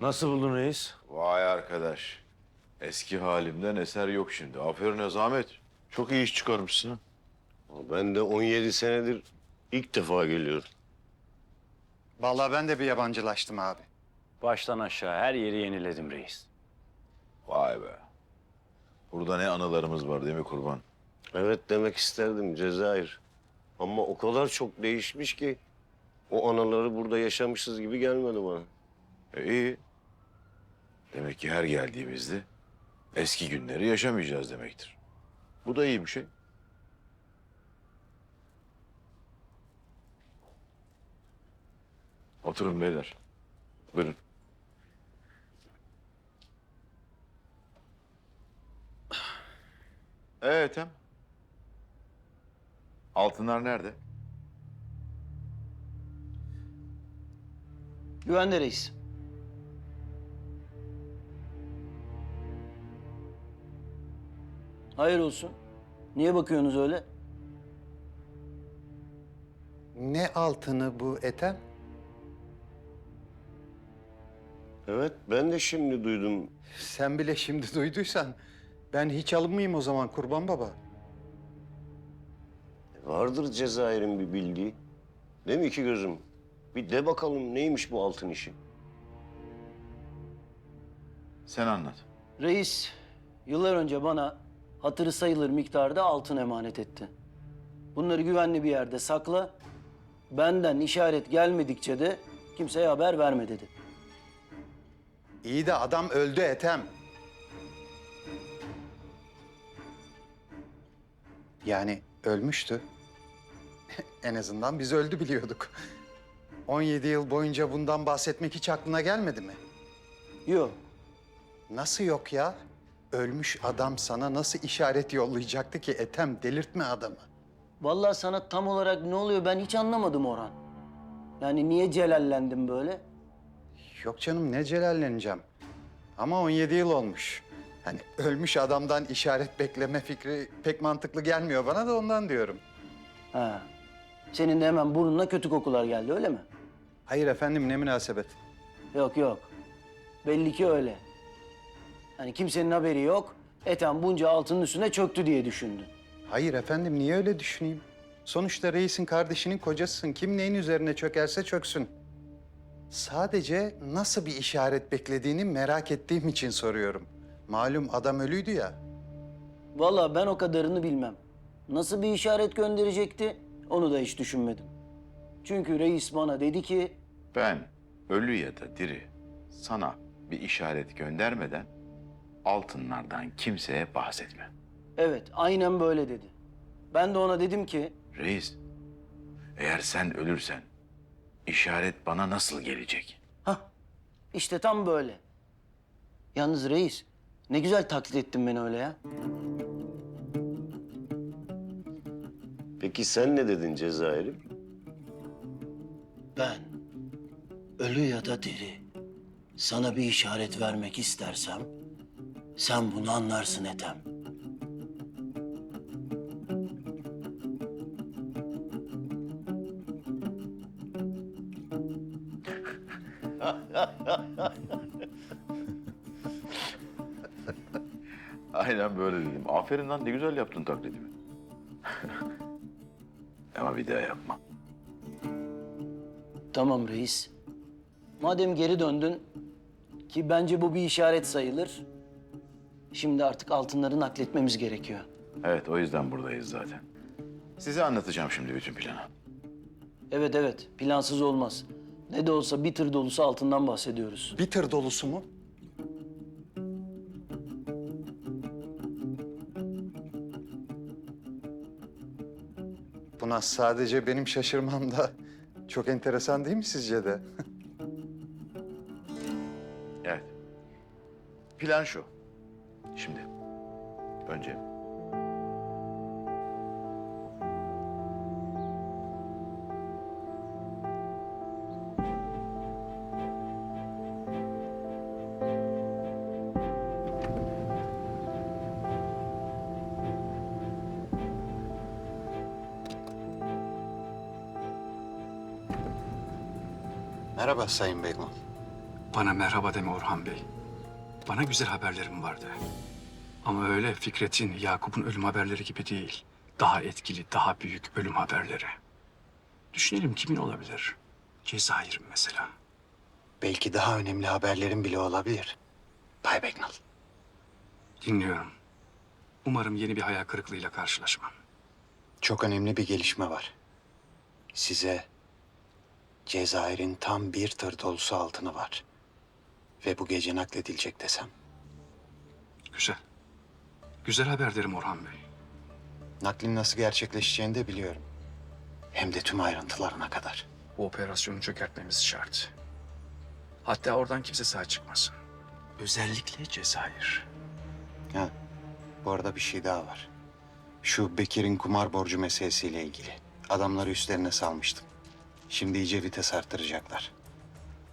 Nasıl buldun reis? Vay arkadaş. Eski halimden eser yok şimdi. Aferin Azamet. Çok iyi iş çıkarmışsın. ha. Ben de 17 senedir ilk defa geliyorum. Vallahi ben de bir yabancılaştım abi. Baştan aşağı her yeri yeniledim reis. Vay be. Burada ne anılarımız var değil mi kurban? Evet demek isterdim Cezayir. Ama o kadar çok değişmiş ki o anaları burada yaşamışız gibi gelmedi bana. E iyi. Demek ki her geldiğimizde eski günleri yaşamayacağız demektir. Bu da iyi bir şey. Oturun beyler. Buyurun. Evet Ethem. Altınlar nerede? Güvende reis. Hayır olsun. Niye bakıyorsunuz öyle? Ne altını bu Ethem? Evet ben de şimdi duydum. Sen bile şimdi duyduysan ben hiç alınmayayım o zaman kurban baba. Vardır Cezayir'in bir bildiği. Değil mi iki gözüm? Bir de bakalım neymiş bu altın işi. Sen anlat. Reis yıllar önce bana hatırı sayılır miktarda altın emanet etti. Bunları güvenli bir yerde sakla. Benden işaret gelmedikçe de kimseye haber verme dedi. İyi de adam öldü Ethem. Yani ölmüştü. en azından biz öldü biliyorduk. 17 yıl boyunca bundan bahsetmek hiç aklına gelmedi mi? Yok. Nasıl yok ya? Ölmüş adam sana nasıl işaret yollayacaktı ki Ethem delirtme adamı. Vallahi sana tam olarak ne oluyor ben hiç anlamadım Orhan. Yani niye celallendim böyle? Yok canım ne celalleneceğim. Ama 17 yıl olmuş. Hani ölmüş adamdan işaret bekleme fikri pek mantıklı gelmiyor bana da ondan diyorum. Ha. Senin de hemen burnuna kötü kokular geldi öyle mi? Hayır efendim ne münasebet. Yok yok. Belli ki öyle. Hani kimsenin haberi yok. Ethem bunca altının üstüne çöktü diye düşündün. Hayır efendim niye öyle düşüneyim? Sonuçta reisin kardeşinin kocasısın. Kim neyin üzerine çökerse çöksün. Sadece nasıl bir işaret beklediğini merak ettiğim için soruyorum. Malum adam ölüydü ya. Vallahi ben o kadarını bilmem. Nasıl bir işaret gönderecekti onu da hiç düşünmedim. Çünkü reis bana dedi ki Ben ölü ya da diri sana bir işaret göndermeden altınlardan kimseye bahsetme. evet aynen böyle dedi. Ben de ona dedim ki Reis, eğer sen ölürsen işaret bana nasıl gelecek? Hah, işte tam böyle. Yalnız reis, ne güzel taklit ettin beni öyle ya. Peki sen ne dedin Cezayir'im? Ben, ölü ya da diri, sana bir işaret vermek istersem, sen bunu anlarsın Ethem. Aynen böyle dedim. Aferin lan ne güzel yaptın taklidimi. Ama bir daha yapma. Tamam reis. Madem geri döndün, ki bence bu bir işaret sayılır. Şimdi artık altınları nakletmemiz gerekiyor. Evet o yüzden buradayız zaten. Size anlatacağım şimdi bütün planı. Evet evet, plansız olmaz. Ne de olsa bir tır dolusu altından bahsediyoruz. Bir tır dolusu mu? Buna sadece benim şaşırmam da çok enteresan değil mi sizce de? Evet. Plan şu. Şimdi önce Merhaba Sayın Begum. Bana merhaba deme Orhan Bey. Bana güzel haberlerim vardı. Ama öyle Fikret'in, Yakup'un ölüm haberleri gibi değil. Daha etkili, daha büyük ölüm haberleri. Düşünelim kimin olabilir? Cezayir'in mesela. Belki daha önemli haberlerin bile olabilir. Bay Becknell. Dinliyorum. Umarım yeni bir hayal kırıklığıyla karşılaşmam. Çok önemli bir gelişme var. Size Cezayir'in tam bir tır dolusu altını var. Ve bu gece nakledilecek desem. Güzel. Güzel haber derim Orhan Bey. Naklin nasıl gerçekleşeceğini de biliyorum. Hem de tüm ayrıntılarına kadar. Bu operasyonu çökertmemiz şart. Hatta oradan kimse sağ çıkmasın. Özellikle Cezayir. Ha, bu arada bir şey daha var. Şu Bekir'in kumar borcu meselesiyle ilgili. Adamları üstlerine salmıştım. Şimdi iyice vites arttıracaklar.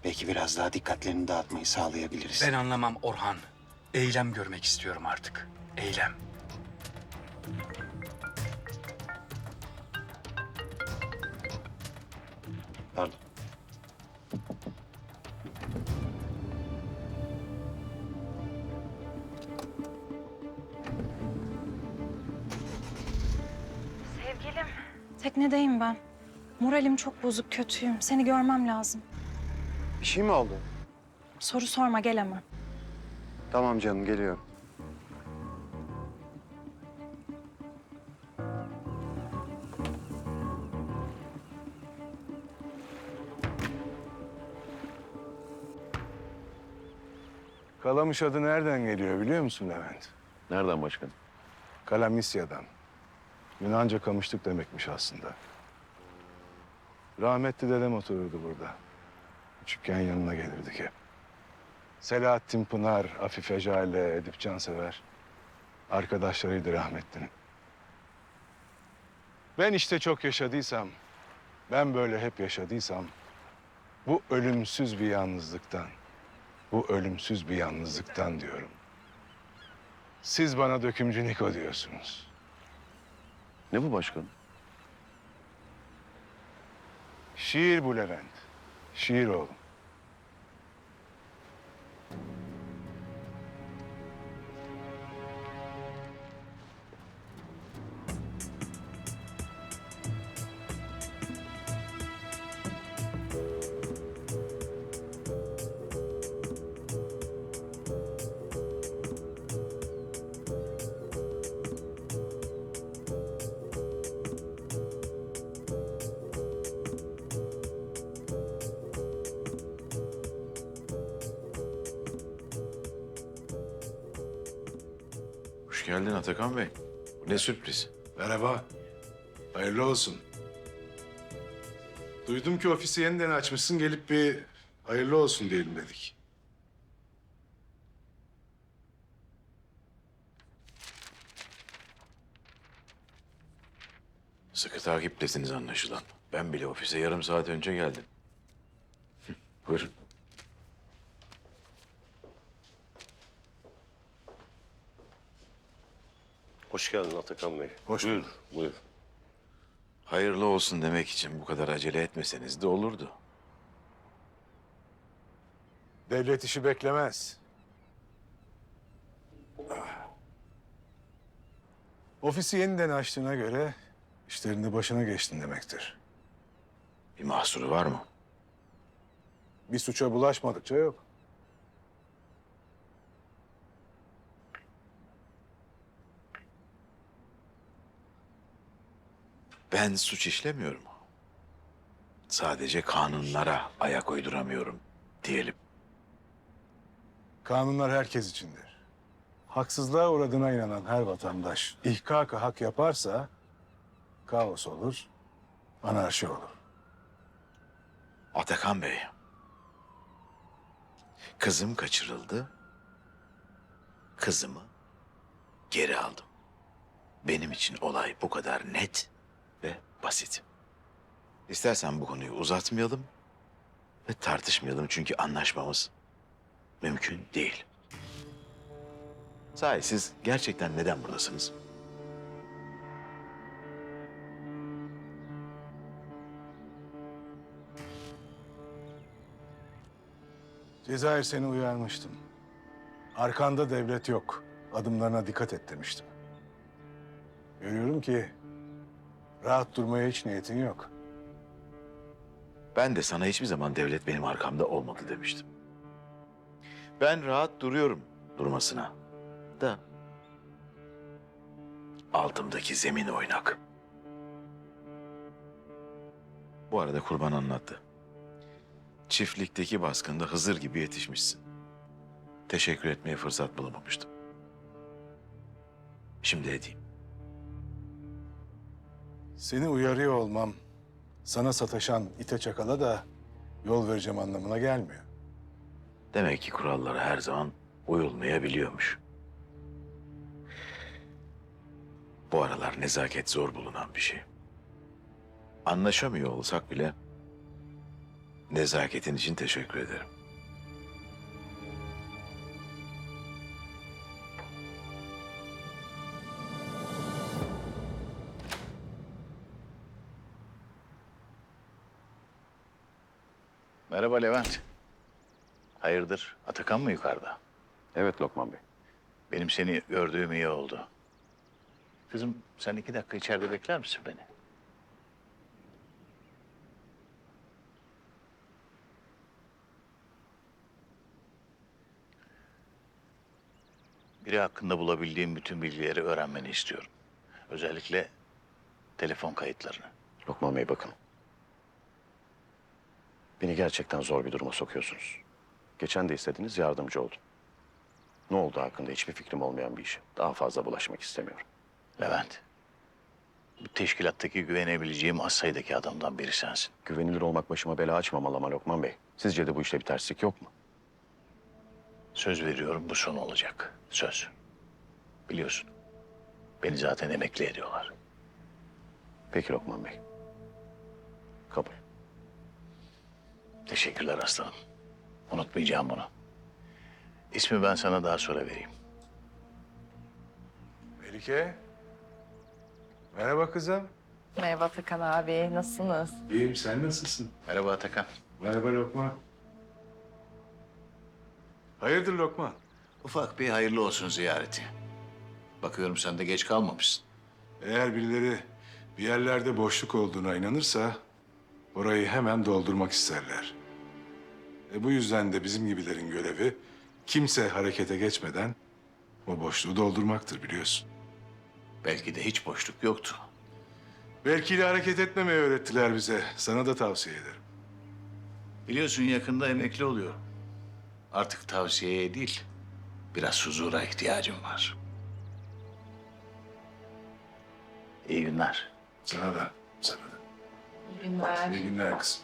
Belki biraz daha dikkatlerini dağıtmayı sağlayabiliriz. Ben anlamam Orhan. Eylem görmek istiyorum artık. Eylem. Pardon. Sevgilim. Teknedeyim ben. Moralim çok bozuk, kötüyüm. Seni görmem lazım. Bir şey mi oldu? Soru sorma, gel hemen. Tamam canım geliyorum. Kalamış adı nereden geliyor biliyor musun Levent? Nereden başkanım? Kalamisya'dan. Yunanca kamışlık demekmiş aslında. Rahmetli dedem otururdu burada. Küçükken yanına gelirdik hep. Selahattin Pınar, Afife Jale, Edip Cansever. Arkadaşlarıydı rahmetlinin. Ben işte çok yaşadıysam, ben böyle hep yaşadıysam... ...bu ölümsüz bir yalnızlıktan, bu ölümsüz bir yalnızlıktan diyorum. Siz bana dökümcü Niko diyorsunuz. Ne bu başkanım? Şiir bu Levent. Oğlum. Olsun. Duydum ki ofisi yeniden açmışsın. Gelip bir hayırlı olsun diyelim dedik. Sıkı takiptesiniz anlaşılan. Ben bile ofise yarım saat önce geldim. Buyurun. Hoş geldin Atakan Bey. Hoş buyur, bulduk. buyur. Hayırlı olsun demek için bu kadar acele etmeseniz de olurdu. Devlet işi beklemez. Ofisi yeniden açtığına göre işlerinde başına geçtin demektir. Bir mahsuru var mı? Bir suça bulaşmadıkça yok. Ben suç işlemiyorum. Sadece kanunlara ayak uyduramıyorum diyelim. Kanunlar herkes içindir. Haksızlığa uğradığına inanan her vatandaş ihkaka hak yaparsa kaos olur, anarşi olur. Atakan Bey. Kızım kaçırıldı. Kızımı geri aldım. Benim için olay bu kadar net basit. İstersen bu konuyu uzatmayalım ve tartışmayalım çünkü anlaşmamız mümkün değil. Sahi siz gerçekten neden buradasınız? Cezayir seni uyarmıştım. Arkanda devlet yok. Adımlarına dikkat et demiştim. Görüyorum ki rahat durmaya hiç niyetin yok. Ben de sana hiçbir zaman devlet benim arkamda olmadı demiştim. Ben rahat duruyorum durmasına. Da altımdaki zemin oynak. Bu arada kurban anlattı. Çiftlikteki baskında Hızır gibi yetişmişsin. Teşekkür etmeye fırsat bulamamıştım. Şimdi edeyim. Seni uyarıyor olmam sana sataşan ite çakala da yol vereceğim anlamına gelmiyor. Demek ki kurallara her zaman uyulmayabiliyormuş. Bu aralar nezaket zor bulunan bir şey. Anlaşamıyor olsak bile nezaketin için teşekkür ederim. Merhaba Levent. Hayırdır? Atakan mı yukarıda? Evet Lokman Bey. Benim seni gördüğüm iyi oldu. Kızım sen iki dakika içeride bekler misin beni? Biri hakkında bulabildiğim bütün bilgileri öğrenmeni istiyorum. Özellikle telefon kayıtlarını. Lokman Bey bakın. Beni gerçekten zor bir duruma sokuyorsunuz. Geçen de istediniz yardımcı oldum. Ne oldu hakkında hiçbir fikrim olmayan bir işe. Daha fazla bulaşmak istemiyorum. Levent, bu teşkilattaki güvenebileceğim az sayıdaki adamdan biri sensin. Güvenilir olmak başıma bela açmamalı ama Lokman Bey. Sizce de bu işte bir terslik yok mu? Söz veriyorum bu son olacak. Söz. Biliyorsun. Beni zaten emekli ediyorlar. Peki Lokman Bey. Kabul. Teşekkürler aslanım. Unutmayacağım bunu. İsmi ben sana daha sonra vereyim. Melike. Merhaba kızım. Merhaba Takan abi, nasılsınız? İyiyim sen nasılsın? Merhaba Atakan. Merhaba Lokman. Hayırdır Lokman? Ufak bir hayırlı olsun ziyareti. Bakıyorum sen de geç kalmamışsın. Eğer birileri bir yerlerde boşluk olduğuna inanırsa orayı hemen doldurmak isterler. E bu yüzden de bizim gibilerin görevi kimse harekete geçmeden o boşluğu doldurmaktır biliyorsun. Belki de hiç boşluk yoktu. Belki de hareket etmemeyi öğrettiler bize. Sana da tavsiye ederim. Biliyorsun yakında emekli oluyorum. Artık tavsiyeye değil, biraz huzura ihtiyacım var. İyi günler. Sana da, sana da. İyi günler. İyi günler kızım.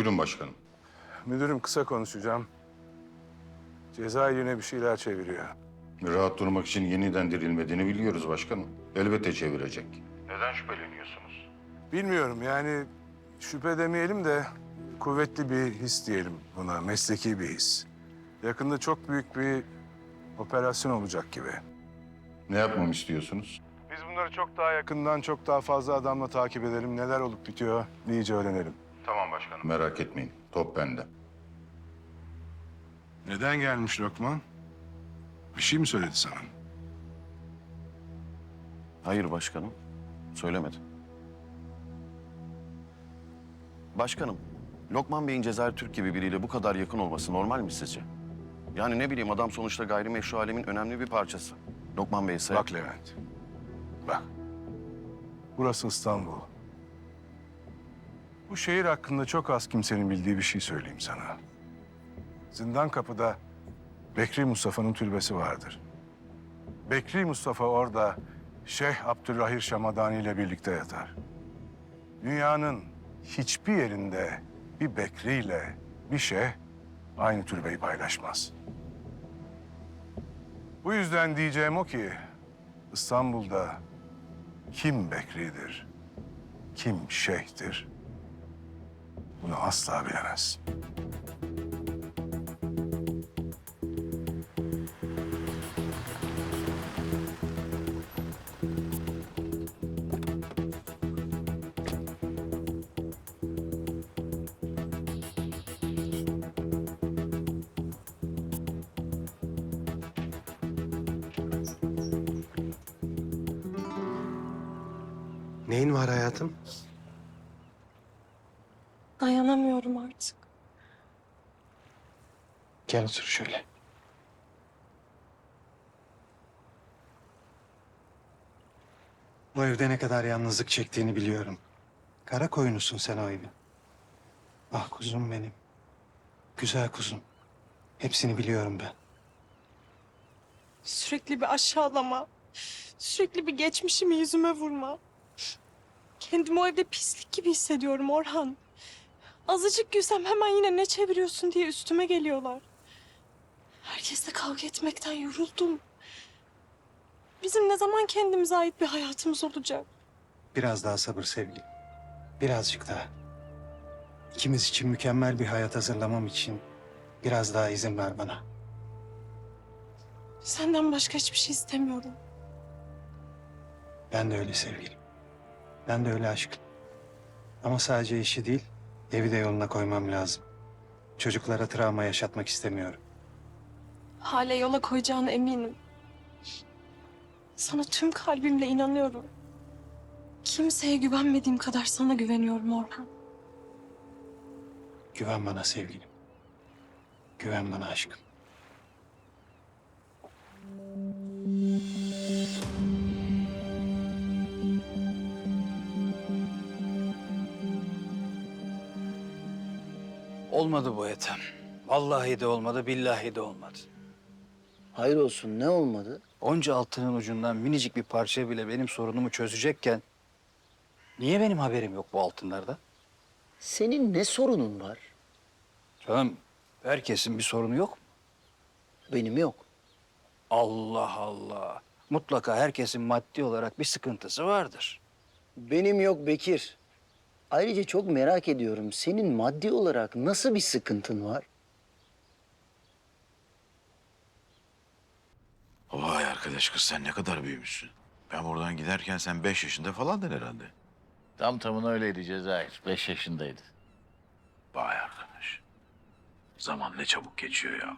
Buyurun başkanım. Müdürüm kısa konuşacağım. Ceza yine bir şeyler çeviriyor. Rahat durmak için yeniden dirilmediğini biliyoruz başkanım. Elbette çevirecek. Neden şüpheleniyorsunuz? Bilmiyorum yani şüphe demeyelim de kuvvetli bir his diyelim buna, mesleki bir his. Yakında çok büyük bir operasyon olacak gibi. Ne yapmamı istiyorsunuz? Biz bunları çok daha yakından, çok daha fazla adamla takip edelim. Neler olup bitiyor iyice öğrenelim. Tamam başkanım. Merak etmeyin. Top bende. Neden gelmiş Lokman? Bir şey mi söyledi sana? Hayır başkanım. Söylemedi. Başkanım, Lokman Bey'in Cezayir Türk gibi biriyle bu kadar yakın olması normal mi sizce? Yani ne bileyim adam sonuçta gayrimeşru alemin önemli bir parçası. Lokman Bey ise... Bak Levent, bak. Burası İstanbul. Bu şehir hakkında çok az kimsenin bildiği bir şey söyleyeyim sana. Zindan kapıda Bekri Mustafa'nın türbesi vardır. Bekri Mustafa orada Şeyh Abdülrahir Şamadani ile birlikte yatar. Dünyanın hiçbir yerinde bir Bekri ile bir şeyh aynı türbeyi paylaşmaz. Bu yüzden diyeceğim o ki İstanbul'da kim Bekri'dir, kim şeyhtir? Bunu asla bilemezsin. Gel otur şöyle. Bu evde ne kadar yalnızlık çektiğini biliyorum. Kara koyunusun sen o evin. Ah kuzum benim. Güzel kuzum. Hepsini biliyorum ben. Sürekli bir aşağılama. Sürekli bir geçmişimi yüzüme vurma. Kendimi o evde pislik gibi hissediyorum Orhan. Azıcık gülsem hemen yine ne çeviriyorsun diye üstüme geliyorlar. Herkesle kavga etmekten yoruldum. Bizim ne zaman kendimize ait bir hayatımız olacak? Biraz daha sabır sevgilim. Birazcık daha. İkimiz için mükemmel bir hayat hazırlamam için biraz daha izin ver bana. Senden başka hiçbir şey istemiyorum. Ben de öyle sevgilim. Ben de öyle aşkım. Ama sadece işi değil, evi de yoluna koymam lazım. Çocuklara travma yaşatmak istemiyorum. Hala yola koyacağına eminim. Sana tüm kalbimle inanıyorum. Kimseye güvenmediğim kadar sana güveniyorum Orhan. Güven bana sevgilim. Güven bana aşkım. Olmadı bu Ethem. Vallahi de olmadı, billahi de olmadı. Hayır olsun ne olmadı? Onca altının ucundan minicik bir parça bile benim sorunumu çözecekken... ...niye benim haberim yok bu altınlarda? Senin ne sorunun var? Canım herkesin bir sorunu yok mu? Benim yok. Allah Allah. Mutlaka herkesin maddi olarak bir sıkıntısı vardır. Benim yok Bekir. Ayrıca çok merak ediyorum. Senin maddi olarak nasıl bir sıkıntın var? Vay arkadaş kız sen ne kadar büyümüşsün. Ben buradan giderken sen beş yaşında falandın herhalde. Tam tamına öyleydi Cezayir. Beş yaşındaydı. Vay arkadaş. Zaman ne çabuk geçiyor ya.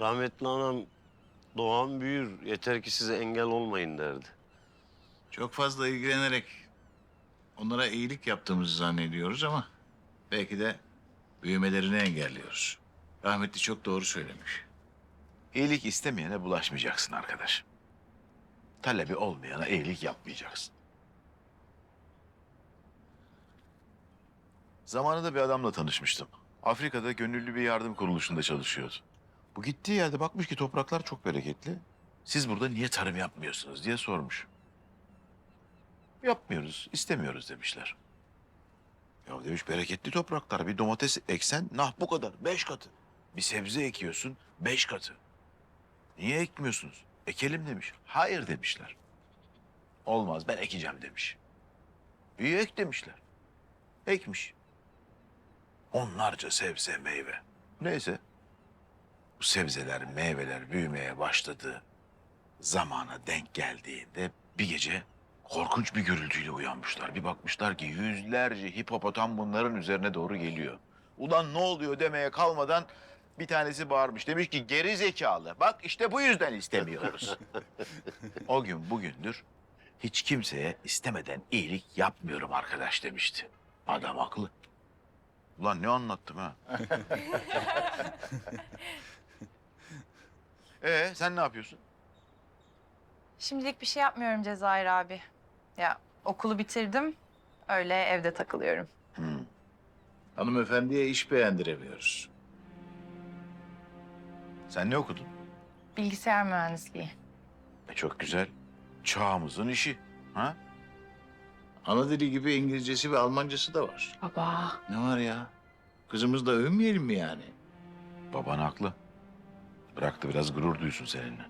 Rahmetli anam doğan büyür yeter ki size engel olmayın derdi. Çok fazla ilgilenerek onlara iyilik yaptığımızı zannediyoruz ama belki de büyümelerini engelliyoruz. Rahmetli çok doğru söylemiş. İyilik istemeyene bulaşmayacaksın arkadaş. Talebi olmayana iyilik yapmayacaksın. Zamanında bir adamla tanışmıştım. Afrika'da gönüllü bir yardım kuruluşunda çalışıyordu. Bu gittiği yerde bakmış ki topraklar çok bereketli. Siz burada niye tarım yapmıyorsunuz diye sormuş. Yapmıyoruz, istemiyoruz demişler. Ya demiş bereketli topraklar. Bir domates eksen nah bu kadar, beş katı. Bir sebze ekiyorsun, beş katı. Niye ekmiyorsunuz? Ekelim demiş. Hayır demişler. Olmaz ben ekeceğim demiş. İyi ek demişler. Ekmiş. Onlarca sebze meyve. Neyse. Bu sebzeler meyveler büyümeye başladı. Zamana denk geldiğinde bir gece korkunç bir gürültüyle uyanmışlar. Bir bakmışlar ki yüzlerce hipopotam bunların üzerine doğru geliyor. Ulan ne oluyor demeye kalmadan bir tanesi bağırmış. Demiş ki geri zekalı. Bak işte bu yüzden istemiyoruz. o gün bugündür hiç kimseye istemeden iyilik yapmıyorum arkadaş demişti. Adam haklı. Ulan ne anlattım ha? ee sen ne yapıyorsun? Şimdilik bir şey yapmıyorum Cezayir abi. Ya okulu bitirdim. Öyle evde takılıyorum. Hanımefendiye iş beğendiremiyoruz. Sen ne okudun? Bilgisayar mühendisliği. E çok güzel. Çağımızın işi. Ha? Ana dili gibi İngilizcesi ve Almancası da var. Baba. Ne var ya? Kızımız da övünmeyelim mi yani? Baban haklı. Bırak da biraz gurur duysun seninle.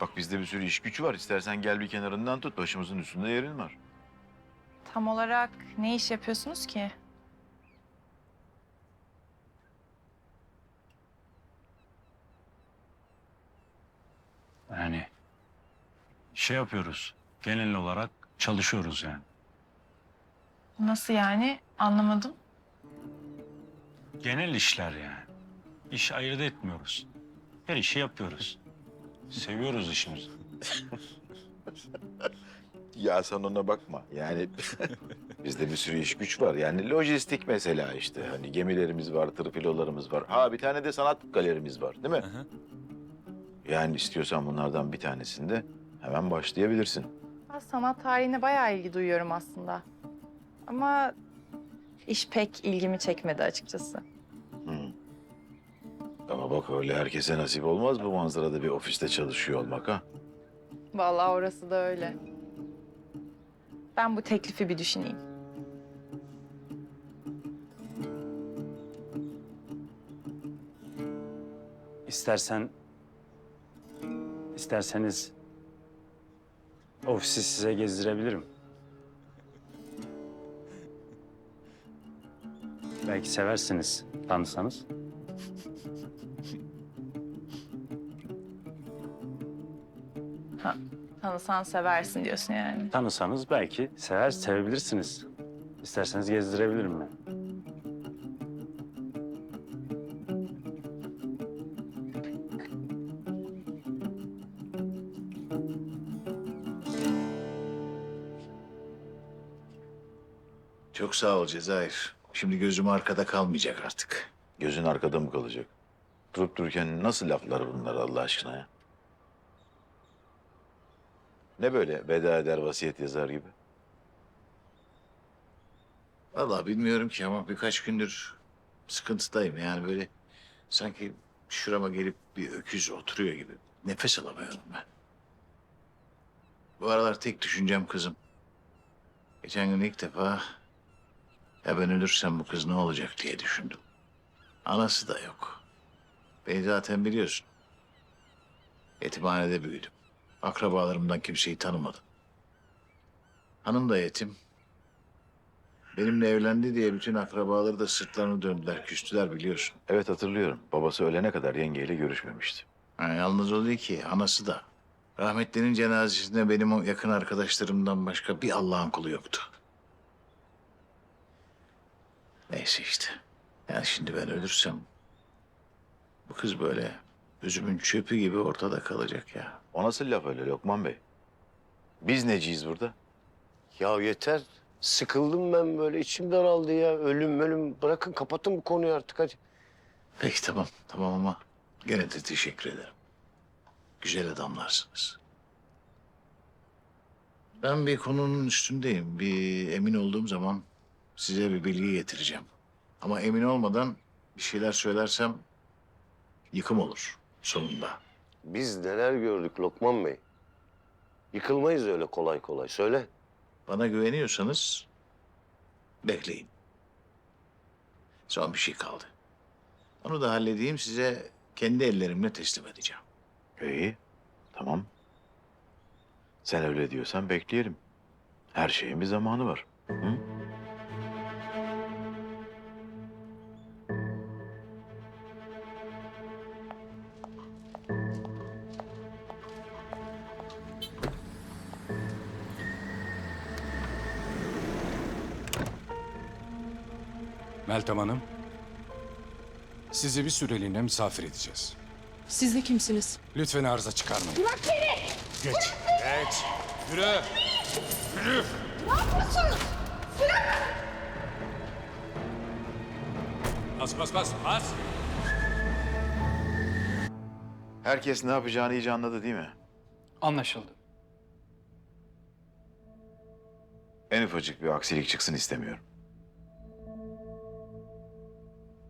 Bak bizde bir sürü iş gücü var. İstersen gel bir kenarından tut. Başımızın üstünde yerin var. Tam olarak ne iş yapıyorsunuz ki? Yani şey yapıyoruz. Genel olarak çalışıyoruz yani. Nasıl yani? Anlamadım. Genel işler yani. İş ayırt etmiyoruz. Her işi yapıyoruz. Seviyoruz işimizi. Ya sen ona bakma. Yani bizde bir sürü iş güç var. Yani lojistik mesela işte. Hani gemilerimiz var, tırpilolarımız var. Ha bir tane de sanat galerimiz var değil mi? Yani istiyorsan bunlardan bir tanesinde hemen başlayabilirsin. Ben sanat tarihine bayağı ilgi duyuyorum aslında. Ama iş pek ilgimi çekmedi açıkçası. Hı. Ama bak öyle herkese nasip olmaz bu manzarada bir ofiste çalışıyor olmak ha. Vallahi orası da öyle. Ben bu teklifi bir düşüneyim. İstersen... isterseniz ofisi size gezdirebilirim. Belki seversiniz tanısanız. Ha, tanısan seversin diyorsun yani. Tanısanız belki sever, sevebilirsiniz. İsterseniz gezdirebilirim ben. Sağ ol Cezayir. Şimdi gözüm arkada kalmayacak artık. Gözün arkada mı kalacak? Durup dururken nasıl laflar bunlar Allah aşkına ya? Ne böyle veda eder vasiyet yazar gibi? Vallahi bilmiyorum ki ama birkaç gündür sıkıntıdayım. Yani böyle sanki şurama gelip bir öküz oturuyor gibi. Nefes alamıyorum ben. Bu aralar tek düşüncem kızım. Geçen gün ilk defa ya ben ölürsem bu kız ne olacak diye düşündüm. Anası da yok. Beni zaten biliyorsun. Yetimhanede büyüdüm. Akrabalarımdan kimseyi tanımadım. Hanım da yetim. Benimle evlendi diye bütün akrabaları da sırtlarını döndüler, küstüler biliyorsun. Evet hatırlıyorum. Babası ölene kadar yengeyle görüşmemişti. Ha, yalnız o değil ki, anası da. Rahmetlinin cenazesinde benim o yakın arkadaşlarımdan başka bir Allah'ın kulu yoktu. Neyse işte. Yani şimdi ben ölürsem... ...bu kız böyle üzümün çöpü gibi ortada kalacak ya. O nasıl laf öyle Lokman Bey? Biz neciyiz burada? Ya yeter. Sıkıldım ben böyle içim daraldı ya. Ölüm ölüm. Bırakın kapatın bu konuyu artık hadi. Peki tamam, tamam ama gene de teşekkür ederim. Güzel adamlarsınız. Ben bir konunun üstündeyim. Bir emin olduğum zaman size bir bilgi getireceğim. Ama emin olmadan bir şeyler söylersem yıkım olur sonunda. Biz neler gördük Lokman Bey. Yıkılmayız öyle kolay kolay. Söyle. Bana güveniyorsanız bekleyin. Son bir şey kaldı. Onu da halledeyim size kendi ellerimle teslim edeceğim. İyi. Tamam. Sen öyle diyorsan bekleyelim. Her şeyin bir zamanı var. Hı? Meltem Hanım, sizi bir süreliğine misafir edeceğiz. Siz de kimsiniz? Lütfen arıza çıkarmayın. Bırak beni! Geç, geç. Yürü. Yürü. Ne yapıyorsunuz? Bas, bas, bas, bas. Herkes ne yapacağını iyice anladı değil mi? Anlaşıldı. En ufacık bir aksilik çıksın istemiyorum.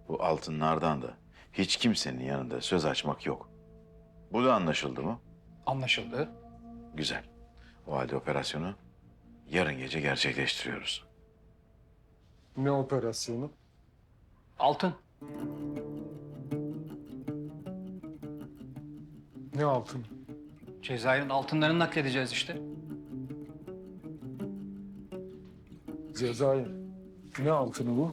Bu altınlardan da hiç kimsenin yanında söz açmak yok. Bu da anlaşıldı mı? Anlaşıldı. Güzel. O halde operasyonu yarın gece gerçekleştiriyoruz. Ne operasyonu? Altın. Ne altın? Cezayir'in altınlarını nakledeceğiz işte. Cezayir. Ne altını bu?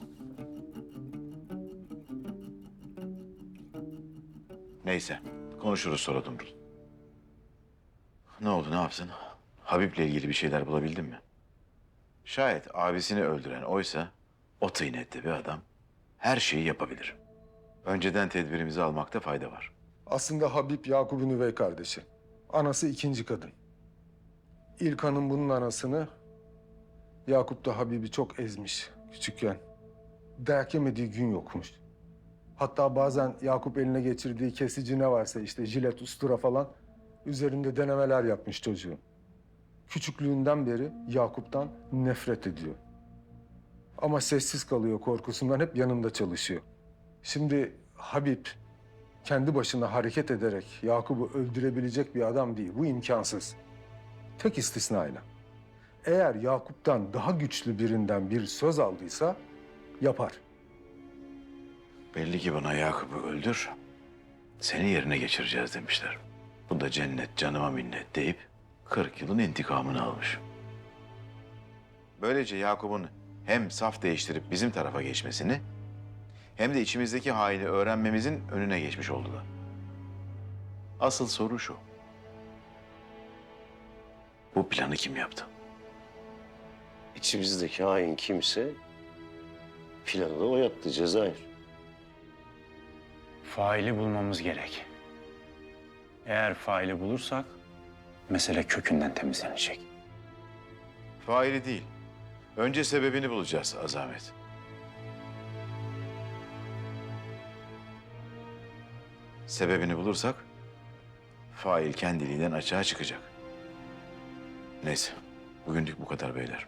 Neyse, konuşuruz sonra Dumrul. Ne oldu, ne yaptın? Habib'le ilgili bir şeyler bulabildin mi? Şayet abisini öldüren oysa, o tıynette bir adam her şeyi yapabilir. Önceden tedbirimizi almakta fayda var. Aslında Habib Yakup'un üvey kardeşi. Anası ikinci kadın. İlk hanım bunun anasını, Yakup da Habib'i çok ezmiş küçükken. Dayak yemediği gün yokmuş. Hatta bazen Yakup eline geçirdiği kesici ne varsa işte jilet, ustura falan üzerinde denemeler yapmış çocuğun. Küçüklüğünden beri Yakup'tan nefret ediyor. Ama sessiz kalıyor korkusundan hep yanında çalışıyor. Şimdi Habib kendi başına hareket ederek Yakup'u öldürebilecek bir adam değil. Bu imkansız. Tek istisnayla. Eğer Yakup'tan daha güçlü birinden bir söz aldıysa yapar. Belli ki bana Yakup'u öldür, seni yerine geçireceğiz demişler. Bu da cennet canıma minnet deyip 40 yılın intikamını almış. Böylece Yakup'un hem saf değiştirip bizim tarafa geçmesini hem de içimizdeki haini öğrenmemizin önüne geçmiş oldular. Asıl soru şu. Bu planı kim yaptı? İçimizdeki hain kimse planı da o yaptı Cezayir. Faili bulmamız gerek. Eğer faili bulursak mesele kökünden temizlenecek. Faili değil. Önce sebebini bulacağız Azamet. Sebebini bulursak fail kendiliğinden açığa çıkacak. Neyse. Bugünlük bu kadar beyler.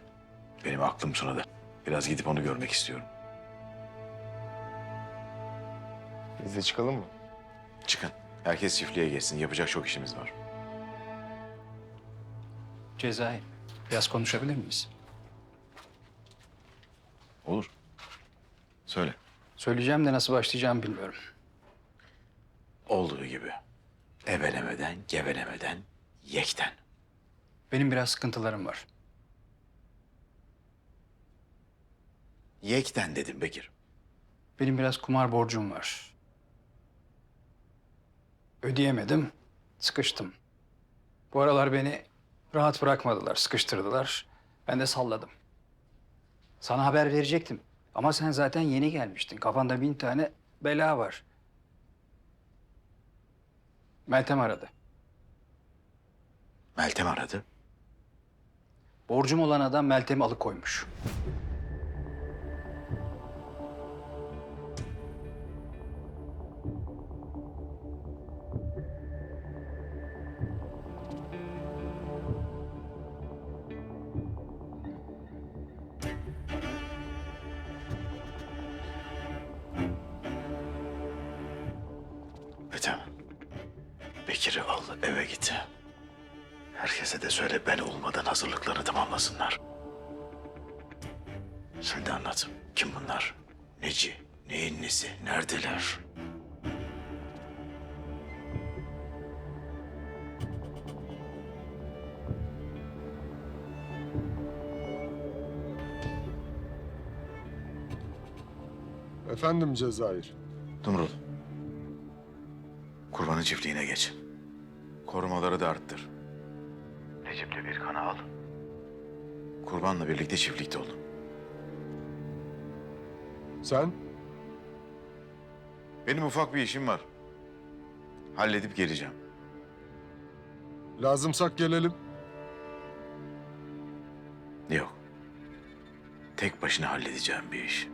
Benim aklım Suna'da. Biraz gidip onu görmek istiyorum. Biz de çıkalım mı? Çıkın. Herkes çiftliğe geçsin. Yapacak çok işimiz var. Cezayir, biraz konuşabilir miyiz? Olur. Söyle. Söyleyeceğim de nasıl başlayacağımı bilmiyorum. Olduğu gibi. Evelemeden, gevelemeden, yekten. Benim biraz sıkıntılarım var. Yekten dedim Bekir. Benim biraz kumar borcum var. Ödeyemedim, sıkıştım. Bu aralar beni rahat bırakmadılar, sıkıştırdılar. Ben de salladım. Sana haber verecektim. Ama sen zaten yeni gelmiştin. Kafanda bin tane bela var. Meltem aradı. Meltem aradı. Borcum olan adam Meltem'i alıkoymuş. Cezayir. Dumrul. Kurbanın çiftliğine geç. Korumaları da arttır. Necip'le bir kana al. Kurbanla birlikte çiftlikte olun. Sen? Benim ufak bir işim var. Halledip geleceğim. Lazımsak gelelim. Yok. Tek başına halledeceğim bir iş.